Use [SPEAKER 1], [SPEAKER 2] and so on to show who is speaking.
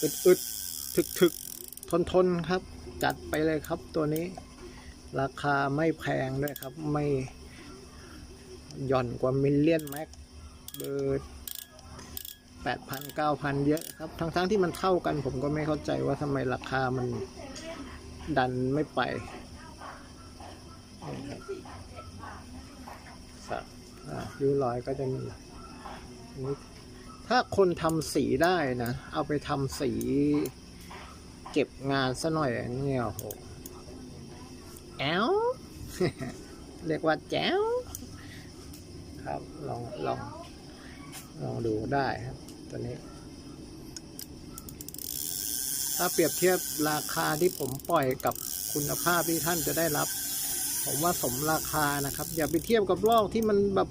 [SPEAKER 1] อึดอึดถึกถึกทนทนครับ จัดไปเลยครับตัวนี้ ราคาไม่แพงด้วยครับ ไม่หย่อนกว่ามิลเลียนแม็กเบอร์แปดพันเก้าพันเยอะครับ ทั้งๆทที่มันเท่ากันผมก็ไม่เข้าใจว่าทำไมราคามันดันไม่ไปสักอ่าริ้วรอยก็จะมีนี่ ถ้าคนทำสีได้นะ เอาไปทำสีเก็บงานซะหน่อยเนี่ยโอ้โหแอลเรียกว่าแจ๋วครับ ลองลองลองดูได้ครับตัวนี้ ถ้าเปรียบเทียบราคาที่ผมปล่อยกับคุณภาพที่ท่านจะได้รับ ผมว่าสมราคานะครับ อย่าไปเทียบกับลอกที่มันแบบ